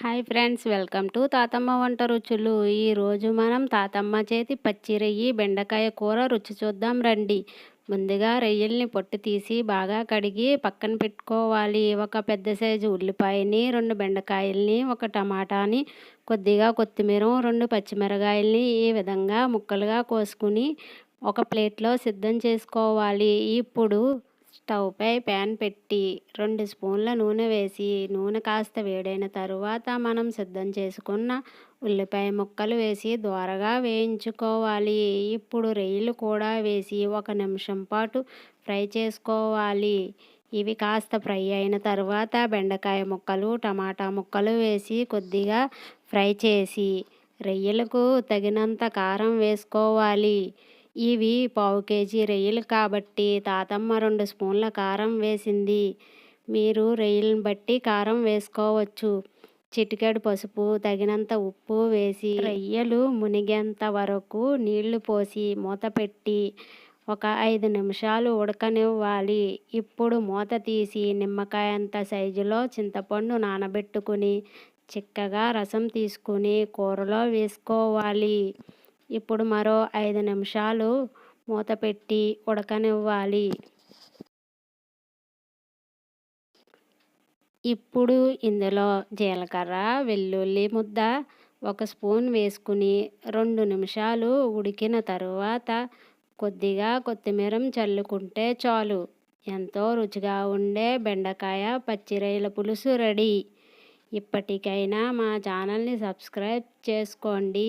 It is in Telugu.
హాయ్ ఫ్రెండ్స్ వెల్కమ్ టు తాతమ్మ వంట రుచులు. ఈరోజు మనం తాతమ్మ చేతి పచ్చి రొయ్యి బెండకాయ కూర రుచి చూద్దాం రండి. ముందుగా రొయ్యల్ని పొట్టు తీసి బాగా కడిగి పక్కన పెట్టుకోవాలి. ఒక పెద్ద సైజు ఉల్లిపాయని రెండు బెండకాయల్ని ఒక టమాటాని కొద్దిగా కొత్తిమీర రెండు పచ్చిమిరకాయల్ని ఈ విధంగా ముక్కలుగా కోసుకుని ఒక ప్లేట్లో సిద్ధం చేసుకోవాలి. ఇప్పుడు స్టవ్పై ప్యాన్ పెట్టి రెండు స్పూన్ల నూనె వేసి నూనె కాస్త వేడైన తరువాత మనం సిద్ధం చేసుకున్న ఉల్లిపాయ ముక్కలు వేసి దోరగా వేయించుకోవాలి. ఇప్పుడు రొయ్యలు కూడా వేసి ఒక నిమిషం పాటు ఫ్రై చేసుకోవాలి. ఇవి కాస్త ఫ్రై అయిన తర్వాత బెండకాయ ముక్కలు టమాటా ముక్కలు వేసి కొద్దిగా ఫ్రై చేసి రొయ్యలకు తగినంత కారం వేసుకోవాలి. ఇవి పావు కేజీ రొయ్యలు కాబట్టి తాతమ్మ రెండు స్పూన్ల కారం వేసింది. మీరు రొయ్యలను బట్టి కారం వేసుకోవచ్చు. చిటికెడు పసుపు తగినంత ఉప్పు వేసి రొయ్యలు మునిగేంత వరకు నీళ్ళు పోసి మూత పెట్టి ఒక ఐదు నిమిషాలు ఉడకనివ్వాలి. ఇప్పుడు మూత తీసి నిమ్మకాయ అంత సైజులో చింతపండు నానబెట్టుకుని చిక్కగా రసం తీసుకుని కూరలో వేసుకోవాలి. ఇప్పుడు మరో ఐదు నిమిషాలు మూత పెట్టి ఉడకనివ్వాలి. ఇప్పుడు ఇందులో జీలకర్ర వెల్లుల్లి ముద్ద ఒక స్పూన్ వేసుకుని రెండు నిమిషాలు ఉడికిన తరువాత కొద్దిగా కొత్తిమీర చల్లుకుంటే చాలు. ఎంతో రుచిగా ఉండే బెండకాయ పచ్చిరొయ్యల పులుసు రెడీ. ఇప్పటికైనా మా ఛానల్ని సబ్స్క్రైబ్ చేసుకోండి.